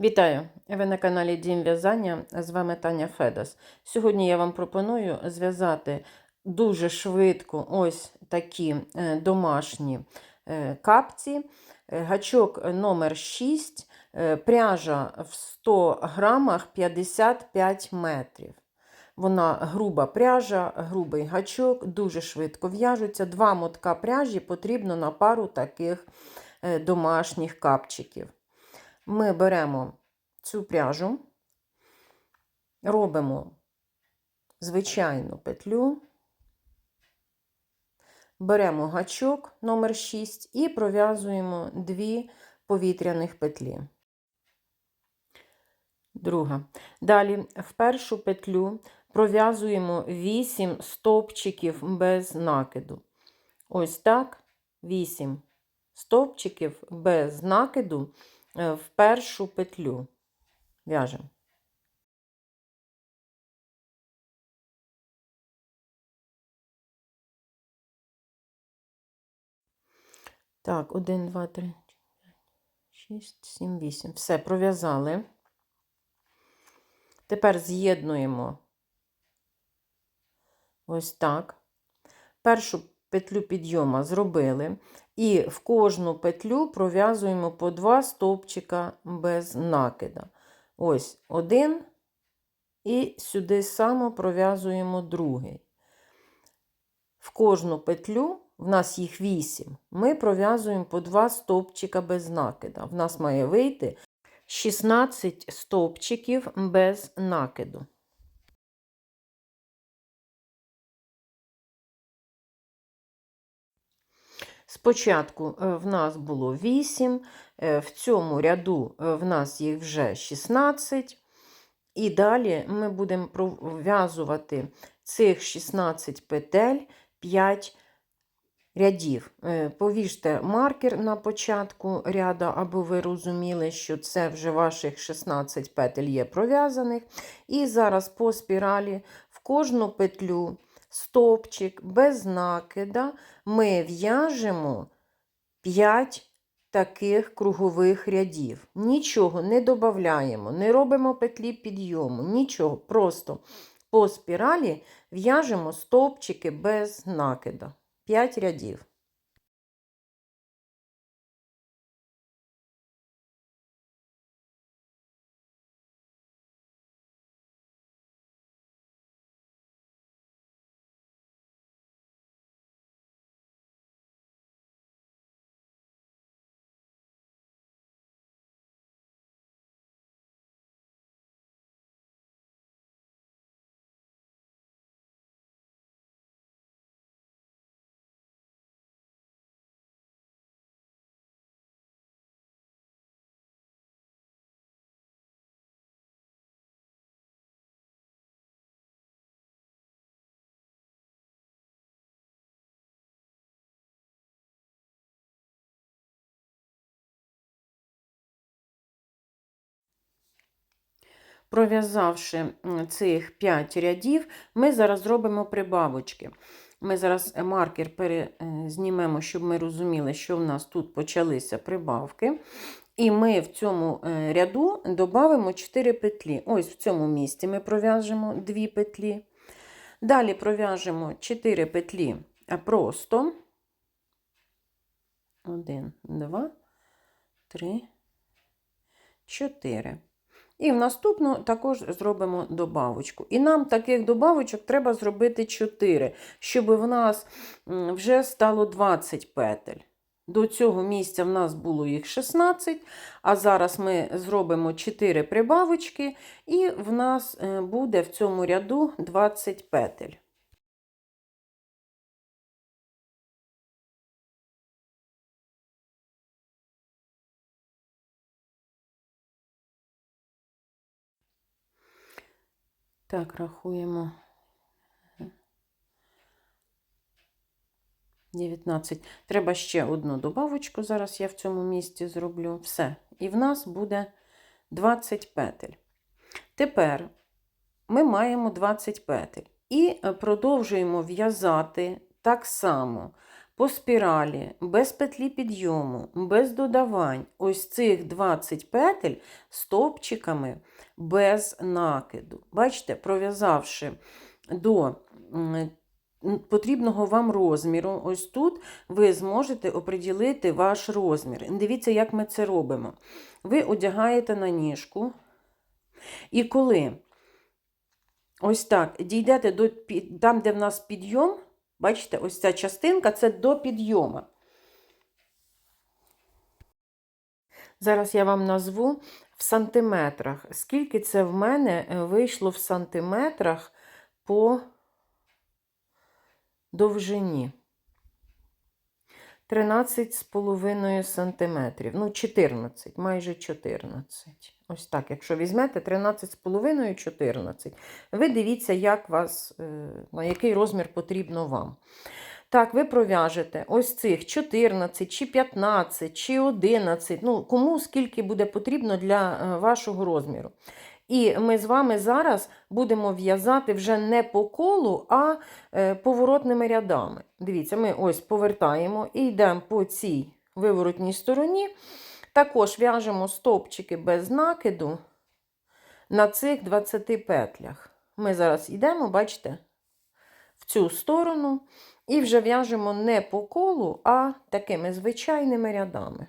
Вітаю! Ви на каналі Дім В'язання. З вами Таня Федос. Сьогодні я вам пропоную зв'язати дуже швидко ось такі е, домашні е, капці. Е, Гачок номер 6, е, пряжа в 100 грамах 55 метрів. Вона груба пряжа, грубий гачок, дуже швидко в'яжуться. Два мотка пряжі потрібно на пару таких домашніх капчиків. Ми беремо цю пряжу, робимо звичайну петлю, беремо гачок номер 6 і пров'язуємо дві повітряних петлі. Друга. Далі в першу петлю пров'язуємо 8 стовпчиків без накиду. Ось так, 8 стовпчиків без накиду в першу петлю. В'яжемо. Так, 1, 2, 3, 6, 7, 8. Все, пров'язали. Тепер з'єднуємо ось так. Першу петлю підйома зробили. І в кожну петлю пров'язуємо по два стовпчика без накида. Ось один. І сюди само пров'язуємо другий. В кожну петлю, в нас їх 8, ми пров'язуємо по два стовпчика без накида. В нас має вийти 16 стовпчиків без накиду. Спочатку е, в нас було 8, е, в цьому ряду е, в нас їх вже 16, і далі ми будемо пров'язувати цих 16 петель 5 рядів. Повіжте маркер на початку ряду, аби ви розуміли, що це вже ваших 16 петель є пров'язаних. І зараз по спіралі в кожну петлю стовпчик без накида ми в'яжемо 5 таких кругових рядів. Нічого не додаємо, не робимо петлі підйому, нічого. Просто по спіралі в'яжемо стовпчики без накида. 5 рядів. Пров'язавши цих 5 рядів, ми зараз зробимо прибавочки. Ми зараз маркер знімемо, щоб ми розуміли, що в нас тут почалися прибавки. І ми в цьому е, ряду додамо 4 петлі. Ось в цьому місці ми пров'яжемо 2 петлі. Далі пров'яжемо 4 петлі просто. 1, 2, 3, 4. І в наступну також зробимо добавочку. І нам таких добавочок треба зробити 4, щоб в нас вже стало 20 петель. До цього місця в нас було їх 16, а зараз ми зробимо 4 прибавочки, і в нас е, буде в цьому ряду 20 петель. Так, рахуємо. 19. Треба ще одну добавочку. Зараз я в цьому місці зроблю. Все. І в нас буде 20 петель. Тепер ми маємо 20 петель. І продовжуємо в'язати так само по спіралі, без петлі підйому, без додавань, ось цих 20 петель стовпчиками без накиду. Бачите, пров'язавши до потрібного вам розміру, ось тут ви зможете оприділити ваш розмір. Дивіться, як ми це робимо. Ви одягаєте на ніжку, і коли ось так дійдете до там, де в нас підйом, бачите, ось ця частинка це до підйому. Зараз я вам назву в сантиметрах. Скільки це в мене е, вийшло в сантиметрах по довжині? 13,5 сантиметрів. Ну, 14, майже 14. Ось так, якщо візьмете 13,5 14. Ви дивіться, як вас, е, на який розмір потрібно вам. Так, ви пров'яжете ось цих 14, чи 15, чи 11, ну, кому скільки буде потрібно для е, вашого розміру. І ми з вами зараз будемо в'язати вже не по колу, а е, поворотними рядами. Дивіться, ми ось повертаємо і йдемо по цій виворотній стороні. Також в'яжемо стовпчики без накиду на цих 20 петлях. Ми зараз йдемо, бачите, в цю сторону. І вже в'яжемо не по колу, а такими звичайними рядами.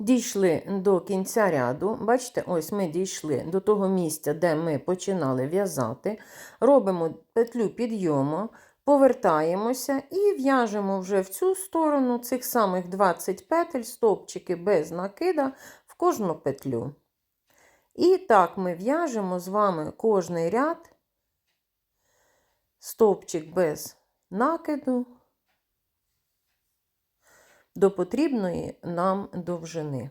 Дійшли до кінця ряду. Бачите, ось ми дійшли до того місця, де ми починали в'язати. Робимо петлю підйому, повертаємося і в'яжемо вже в цю сторону цих самих 20 петель, стовпчики без накида в кожну петлю. І так ми в'яжемо з вами кожний ряд, стовпчик без накиду до потрібної нам довжини.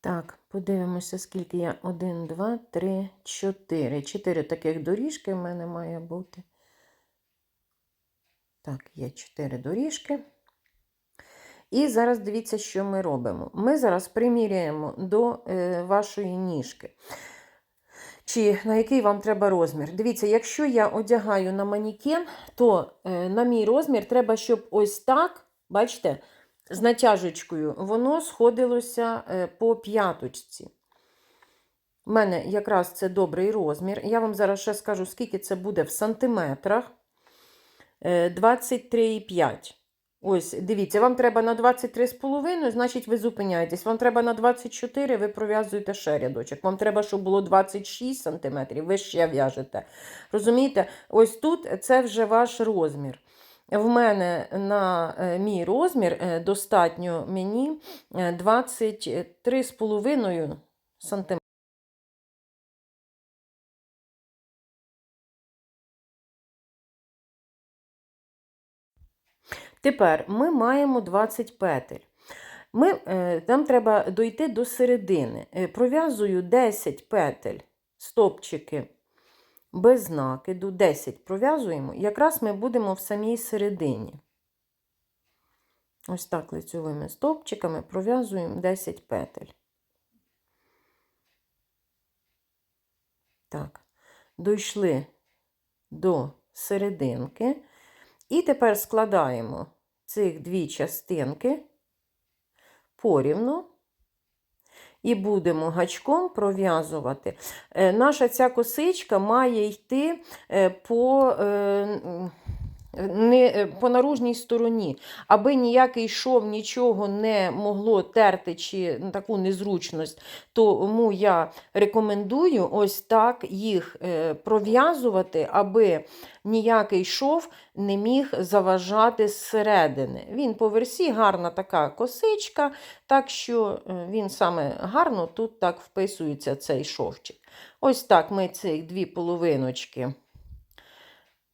Так, подивимося, скільки я. Один, два, три, чотири. Чотири таких доріжки в мене має бути. Так, є чотири доріжки. І зараз дивіться, що ми робимо. Ми зараз приміряємо до е, вашої ніжки. чи на який вам треба розмір. Дивіться, якщо я одягаю на манікен, то е, на мій розмір треба, щоб ось так, бачите, з натяжечкою, воно сходилося е, по п'яточці. У мене якраз це добрий розмір. Я вам зараз ще скажу, скільки це буде в сантиметрах. Е, 23,5. Ось, дивіться, вам треба на 23,5, значить ви зупиняєтесь. Вам треба на 24, ви пров'язуєте ще рядочок. Вам треба, щоб було 26 см, ви ще в'яжете. Розумієте? Ось тут це вже ваш розмір. В мене на е, мій розмір е, достатньо мені е, 23,5 см. Тепер ми маємо 20 петель. Ми, е, Нам треба дойти до середини. Е, Пров'язую 10 петель, стопчики без накиду, 10 пров'язуємо. Якраз ми будемо в самій середині. Ось так лицьовими стопчиками пров'язуємо 10 петель. Так, дійшли до серединки. І тепер складаємо цих дві частинки порівну і будемо гачком пров'язувати. Е, Наша ця косичка має йти е, по, е, не, е, по наружній стороні, аби ніякий шов нічого не могло терти чи таку незручність, тому я рекомендую ось так їх е, пров'язувати, аби ніякий шов не міг заважати зсередини. Він по версі гарна така косичка, так що е, він саме гарно тут так вписується цей шовчик. Ось так ми ці дві половиночки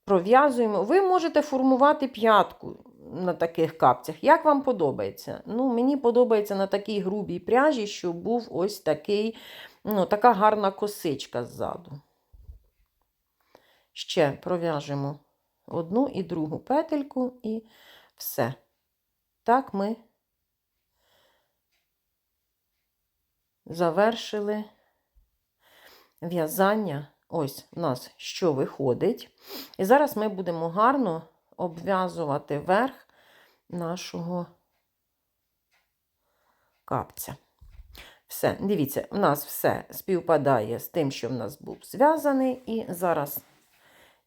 пров'язуємо. Ви можете формувати п'ятку на таких капцях. Як вам подобається? Ну, Мені подобається на такій грубій пряжі, щоб був ось такий, ну, така гарна косичка ззаду. Ще пров'яжемо одну і другу петельку і все. Так ми завершили в'язання. Ось у нас що виходить. І зараз ми будемо гарно обв'язувати верх нашого капця. Все, дивіться, у нас все співпадає з тим, що в нас був зв'язаний. І зараз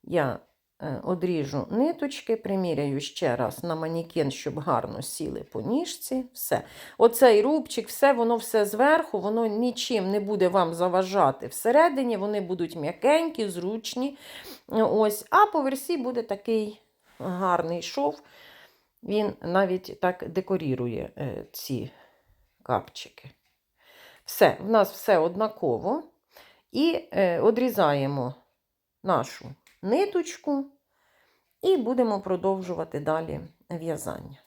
я одріжу ниточки, приміряю ще раз на манікен, щоб гарно сіли по ніжці. Все. Оцей рубчик, все, воно все зверху, воно нічим не буде вам заважати всередині, вони будуть м'якенькі, зручні. Ось. А по версі буде такий гарний шов. Він навіть так декорірує е, ці капчики. Все, в нас все однаково. І е, одрізаємо нашу ниточку і будемо продовжувати далі в'язання.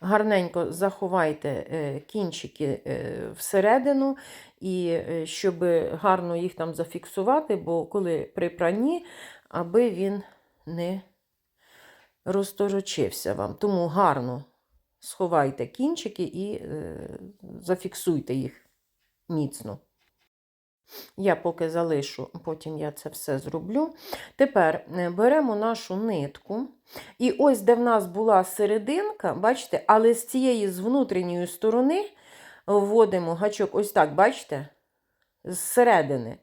Гарненько заховайте е, кінчики е, всередину, і е, щоб гарно їх там зафіксувати, бо коли при пранні, аби він не розторочився вам. Тому гарно сховайте кінчики і зафіксуйте їх міцно. Я поки залишу, потім я це все зроблю. Тепер е, беремо нашу нитку. І ось, де в нас була серединка, бачите, але з цієї з внутрішньої сторони вводимо гачок, ось так, бачите, зсередини.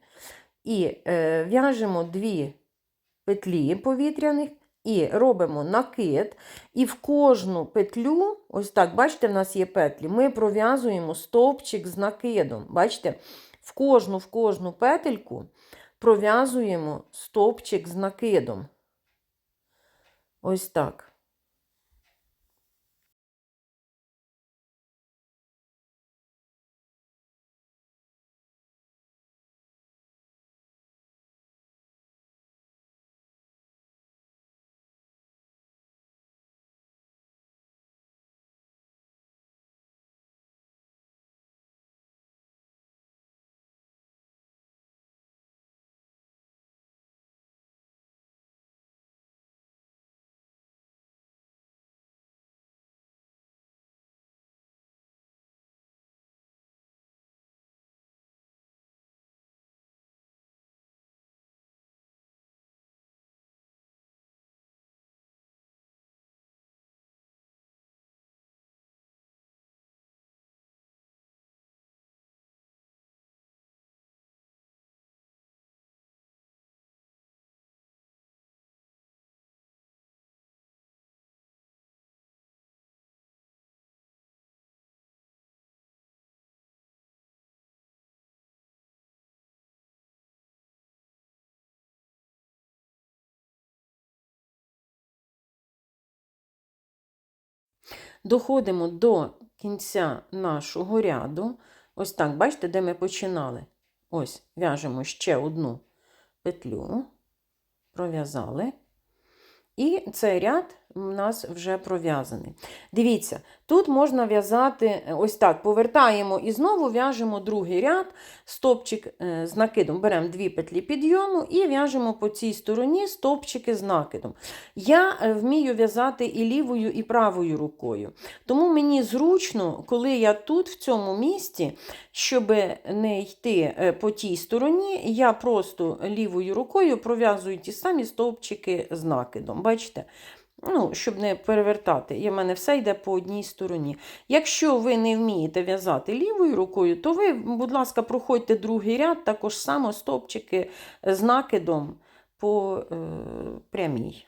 І е, в'яжемо дві петлі повітряних. І робимо накид, і в кожну петлю, ось так, бачите, в нас є петлі, ми пров'язуємо стовпчик з накидом. Бачите? В кожну в кожну петельку пров'язуємо стовпчик з накидом. Ось так. Доходимо до кінця нашого ряду. Ось так, бачите, де ми починали. Ось, в'яжемо ще одну петлю, пров'язали. І цей ряд у нас вже пров'язаний. Дивіться, тут можна в'язати е, ось так, повертаємо і знову в'яжемо другий ряд, стопчик е, з накидом. Беремо дві петлі підйому і в'яжемо по цій стороні стопчики з накидом. Я е, вмію в'язати і лівою, і правою рукою. Тому мені зручно, коли я тут, в цьому місці, щоб не йти по тій стороні, я просто лівою рукою пров'язую ті самі стовпчики з накидом. Бачите? Ну, щоб не перевертати. І в мене все йде по одній стороні. Якщо ви не вмієте в'язати лівою рукою, то ви, будь ласка, проходьте другий ряд, також само стовпчики з накидом по е, прямій.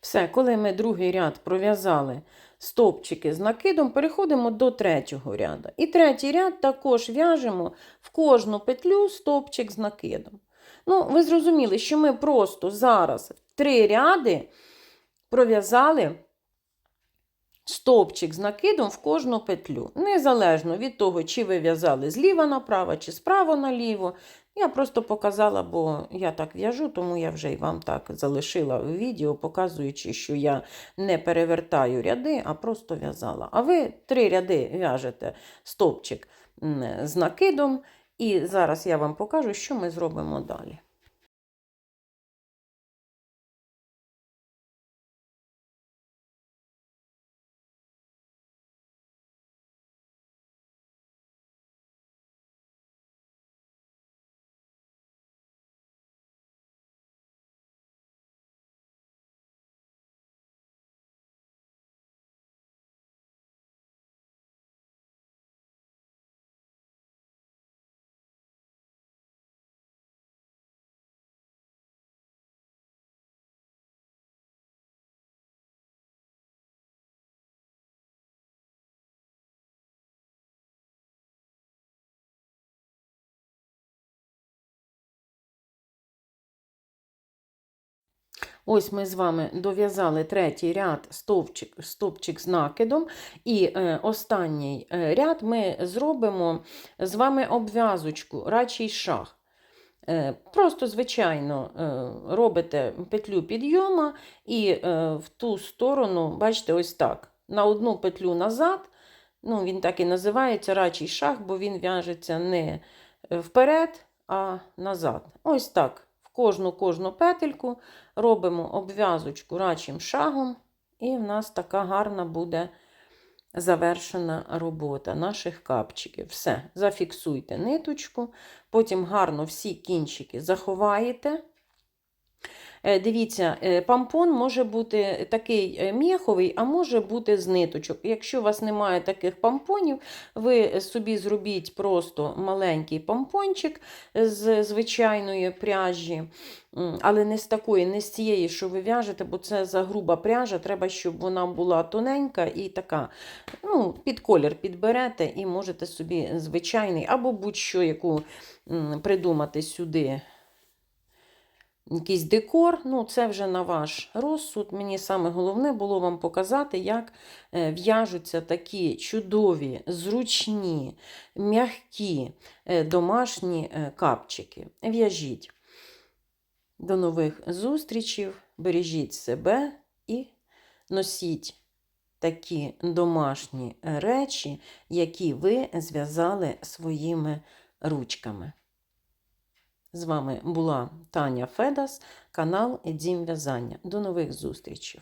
Все, коли ми другий ряд пров'язали стовпчики з накидом, переходимо до третього ряду. І третій ряд також в'яжемо в кожну петлю стовпчик з накидом. Ну, ви зрозуміли, що ми просто зараз три ряди пров'язали стовпчик з накидом в кожну петлю. Незалежно від того, чи ви в'язали зліва направо, чи справа наліво. Я просто показала, бо я так в'яжу, тому я вже і вам так залишила відео, показуючи, що я не перевертаю ряди, а просто в'язала. А ви три ряди в'яжете стовпчик з накидом, і зараз я вам покажу, що ми зробимо далі. Ось ми з вами дов'язали третій ряд стовпчик, стовпчик з накидом. І е, останній е, ряд ми зробимо з вами обв'язочку, рачий шаг. Е, Просто, звичайно, робите петлю підйома і в ту сторону, бачите, ось так. На одну петлю назад. Ну, Він так і називається рачий шаг, бо він в'яжеться не вперед, а назад. Ось так. Кожну кожну петельку робимо обв'язочку рачим шагом І в нас така гарна буде завершена робота наших капчиків. Все, зафіксуйте ниточку, потім гарно всі кінчики заховаєте. Е, Дивіться, е, пампон може бути такий е, м'яховий, а може бути з ниточок. Якщо у вас немає таких пампонів, ви собі зробіть просто маленький пампончик з звичайної пряжі, але не з такої, не з цієї, що ви в'яжете, бо це за груба пряжа. Треба, щоб вона була тоненька і така. Ну, під колір підберете і можете собі звичайний або будь-що, яку придумати сюди якийсь декор, ну це вже на ваш розсуд. Мені саме головне було вам показати, як е, в'яжуться такі чудові, зручні, м'які е, домашні е, капчики. В'яжіть. До нових зустрічей, бережіть себе і носіть такі домашні речі, які ви зв'язали своїми ручками. З вами була Таня Федас, канал Дім В'язання. До нових зустрічей!